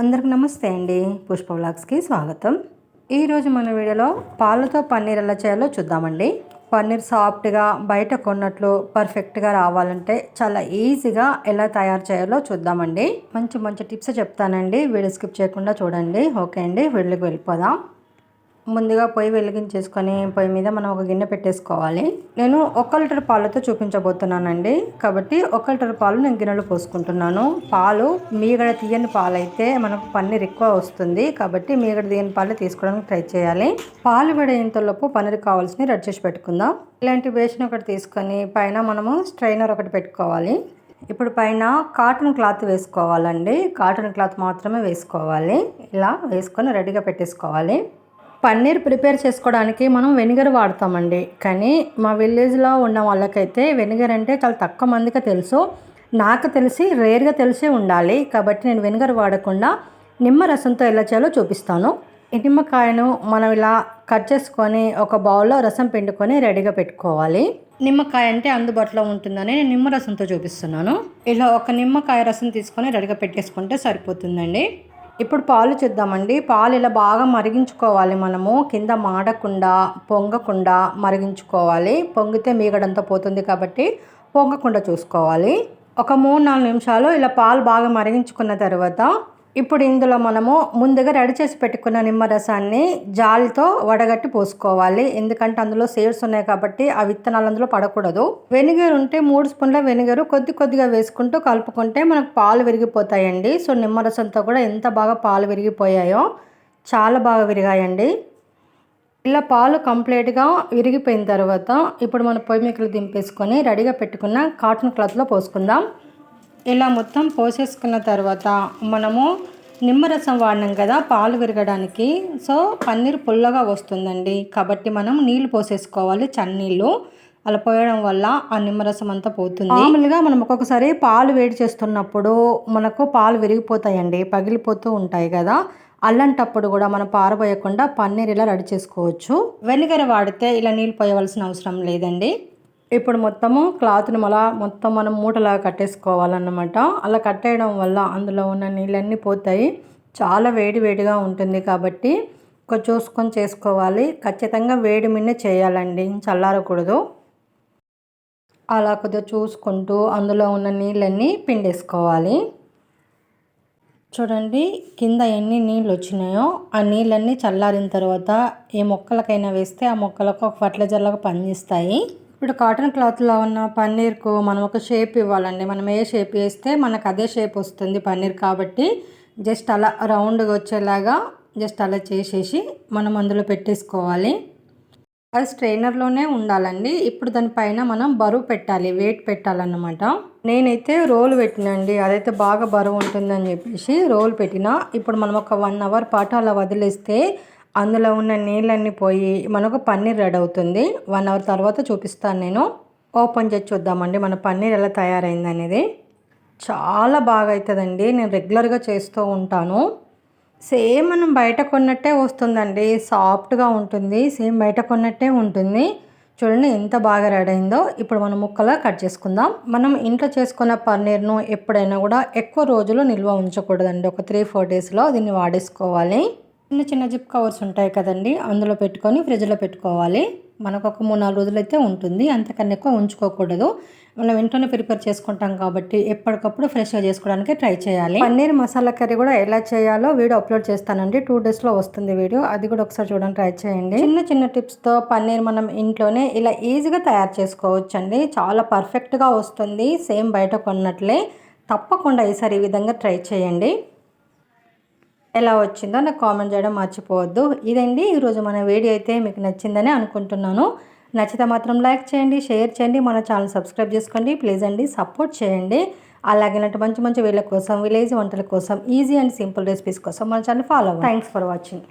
అందరికి నమస్తే అండి. పుష్ప వ్లాగ్స్కి స్వాగతం. ఈరోజు మన వీడియోలో పాలతో పన్నీర్ ఎలా చేయాలో చూద్దామండి. పన్నీర్ సాఫ్ట్గా బయట కొన్నట్లు పర్ఫెక్ట్గా రావాలంటే చాలా ఈజీగా ఎలా తయారు చేయాలో చూద్దామండి. మంచి మంచి టిప్స్ చెప్తానండి. వీడియో స్కిప్ చేయకుండా చూడండి. ఓకే అండి. వీడియోకి వెళ్ళిపోదాం. ముందుగా పొయ్యి వెలిగించేసుకొని పొయ్యి మీద మనం ఒక గిన్నె పెట్టేసుకోవాలి. నేను ఒక లీటర్ పాలతో చూపించబోతున్నానండి. కాబట్టి ఒక లీటర్ పాలు నేను గిన్నెలో పోసుకుంటున్నాను. పాలు మీగడ తీయని పాలు అయితే మనకు పన్నీర్ ఎక్కువ వస్తుంది. కాబట్టి మీగడ తీయని పాలు తీసుకోవడానికి ట్రై చేయాలి. పాలు విడేంతలోపు పన్నీర్ కావాల్సినవి రెడీ చేసి పెట్టుకుందాం. ఇలాంటి బేషన్ ఒకటి తీసుకొని పైన మనము స్ట్రైనర్ ఒకటి పెట్టుకోవాలి. ఇప్పుడు పైన కాటన్ క్లాత్ వేసుకోవాలండి. కాటన్ క్లాత్ మాత్రమే వేసుకోవాలి. ఇలా వేసుకొని రెడీగా పెట్టేసుకోవాలి. పన్నీర్ ప్రిపేర్ చేసుకోవడానికి మనం వెనిగర్ వాడతామండి. కానీ మా విలేజ్లో ఉన్న వాళ్ళకైతే వెనిగర్ అంటే చాలా తక్కువ మందికి తెలుసు. నాకు తెలిసి రేర్గా తెలిసే ఉండాలి. కాబట్టి నేను వెనిగర్ వాడకుండా నిమ్మ రసంతో ఎలా చేయాలో చూపిస్తాను. ఈ నిమ్మకాయను మనం ఇలా కట్ చేసుకొని ఒక బౌల్లో రసం పిండుకొని రెడీగా పెట్టుకోవాలి. నిమ్మకాయ అంటే అందుబాటులో ఉంటుందని నేను నిమ్మరసంతో చూపిస్తున్నాను. ఇలా ఒక నిమ్మకాయ రసం తీసుకొని రెడీగా పెట్టేసుకుంటే సరిపోతుందండి. ఇప్పుడు పాలు చూద్దామండి. పాలు ఇలా బాగా మరిగించుకోవాలి మనము. కింద మాడకుండా పొంగకుండా మరిగించుకోవాలి. పొంగితే మీగడంతా పోతుంది కాబట్టి పొంగకుండా చూసుకోవాలి. ఒక మూడు నాలుగు నిమిషాలు ఇలా పాలు బాగా మరిగించుకున్న తర్వాత ఇప్పుడు ఇందులో మనము ముందుగా రెడీ చేసి పెట్టుకున్న నిమ్మరసాన్ని జాలితో వడగట్టి పోసుకోవాలి. ఎందుకంటే అందులో సేవ్స్ ఉన్నాయి కాబట్టి ఆ విత్తనాలు అందులో పడకూడదు. వెనిగర్ ఉంటే మూడు స్పూన్ల వెనిగర్ కొద్ది కొద్దిగా వేసుకుంటూ కలుపుకుంటే మనకు పాలు విరిగిపోతాయండి. సో నిమ్మరసంతో కూడా ఎంత బాగా పాలు విరిగిపోయాయో చాలా బాగా విరిగాయండి. ఇలా పాలు కంప్లీట్గా విరిగిపోయిన తర్వాత ఇప్పుడు మన పొయ్యి మీకలు దింపేసుకొని రెడీగా పెట్టుకున్న కాటన్ క్లాత్లో పోసుకుందాం. ఇలా మొత్తం పోసేసుకున్న తర్వాత మనము నిమ్మరసం వాడినాం కదా పాలు విరగడానికి. సో పన్నీర్ పుల్లగా వస్తుందండి. కాబట్టి మనం నీళ్ళు పోసేసుకోవాలి చన్నీళ్ళు. అలా పోయడం వల్ల ఆ నిమ్మరసం అంతా పోతుంది. మామూలుగా మనం ఒక్కొక్కసారి పాలు వేడి చేస్తున్నప్పుడు మనకు పాలు విరిగిపోతాయండి పగిలిపోతూ ఉంటాయి కదా. అలాంటప్పుడు కూడా మనం పారబోయకుండా పన్నీర్ ఇలా రెడీ చేసుకోవచ్చు. వెనిగర వాడితే ఇలా నీళ్ళు పోయవలసిన అవసరం లేదండి. ఇప్పుడు మొత్తము క్లాత్ని మళ్ళా మొత్తం మనం మూటలాగా కట్టేసుకోవాలన్నమాట. అలా కట్టేయడం వల్ల అందులో ఉన్న నీళ్ళన్నీ పోతాయి. చాలా వేడి వేడిగా ఉంటుంది కాబట్టి కొంచెం చూసుకొని చేసుకోవాలి. ఖచ్చితంగా వేడి మిన్నే చేయాలండి. చల్లారకూడదు. అలా కొద్దిగా చూసుకుంటూ అందులో ఉన్న నీళ్ళన్నీ పిండేసుకోవాలి. చూడండి కింద ఎన్ని నీళ్ళు వచ్చినాయో ఆ నీళ్ళన్నీ చల్లారిన తర్వాత ఏ మొక్కలకైనా వేస్తే ఆ మొక్కలకు ఒక ఫర్టిలైజర్లకు పనిచేస్తాయి. ఇప్పుడు కాటన్ క్లాత్లో ఉన్న పన్నీర్కు మనం ఒక షేప్ ఇవ్వాలండి. మనం ఏ షేప్ వేస్తే మనకు అదే షేప్ వస్తుంది పన్నీర్ కాబట్టి జస్ట్ అలా రౌండ్గా వచ్చేలాగా జస్ట్ అలా చేసేసి మనం అందులో పెట్టేసుకోవాలి. అది స్ట్రైనర్లోనే ఉండాలండి. ఇప్పుడు దానిపైన మనం బరువు పెట్టాలి వెయిట్ పెట్టాలన్నమాట. నేనైతే రోల్ పెట్టినండి. అదైతే బాగా బరువు ఉంటుందని చెప్పేసి రోల్ పెట్టిన ఇప్పుడు మనం ఒక వన్ అవర్ పాటు అలా వదిలేస్తే అందులో ఉన్న నీళ్ళన్నీ పోయి మనకు పన్నీర్ రెడీ అవుతుంది. వన్ అవర్ తర్వాత చూపిస్తాను నేను. ఓపెన్ చేసి చూద్దామండి. మన పన్నీర్ ఎలా తయారైంది అనేది. చాలా బాగా అవుతుందండి. నేను రెగ్యులర్గా చేస్తూ ఉంటాను. సేమ్ మనం బయట కొన్నట్టే వస్తుందండి. సాఫ్ట్గా ఉంటుంది. సేమ్ బయట కొన్నట్టే ఉంటుంది. చూడండి ఎంత బాగా రెడీ అయిందో. ఇప్పుడు మనం ముక్కలా కట్ చేసుకుందాం. మనం ఇంట్లో చేసుకున్న పన్నీర్ను ఎప్పుడైనా కూడా ఎక్కువ రోజులు నిల్వ ఉంచకూడదండి. ఒక త్రీ ఫోర్ డేస్లో దీన్ని వాడేసుకోవాలి. చిన్న చిన్న జిప్ కవర్స్ ఉంటాయి కదండి అందులో పెట్టుకొని ఫ్రిడ్జ్లో పెట్టుకోవాలి. మనకు ఒక మూడు నాలుగు రోజులు అయితే ఉంటుంది అంతకన్నా ఎక్కువ ఉంచుకోకూడదు. మనం ఇంట్లోనే ప్రిపేర్ చేసుకుంటాం కాబట్టి ఎప్పటికప్పుడు ఫ్రెష్గా చేసుకోవడానికి ట్రై చేయాలి. పన్నీర్ మసాలా కర్రీ కూడా ఎలా చేయాలో వీడియో అప్లోడ్ చేస్తానండి. టూ డేస్లో వస్తుంది వీడియో అది కూడా ఒకసారి చూడడానికి ట్రై చేయండి. చిన్న చిన్న టిప్స్తో పన్నీర్ మనం ఇంట్లోనే ఇలా ఈజీగా తయారు చేసుకోవచ్చు అండి చాలా పర్ఫెక్ట్గా వస్తుంది సేమ్ బయట కొన్నట్లే. తప్పకుండా ఈసారి ఈ విధంగా ట్రై చేయండి. ఎలా వచ్చిందో నాకు కామెంట్ చేయడం మర్చిపోవద్దు. ఇదండి ఈరోజు మన వీడియో అయితే మీకు నచ్చిందని అనుకుంటున్నాను. నచ్చితే మాత్రం లైక్ చేయండి షేర్ చేయండి మన ఛానల్ సబ్స్క్రైబ్ చేసుకోండి. ప్లీజ్ అండి సపోర్ట్ చేయండి. అలాగే మంచి మంచి వీళ్ళ కోసం విలేజ్ వంటల కోసం ఈజీ అండ్ సింపుల్ రెసిపీస్ కోసం మన channel follow thanks for watching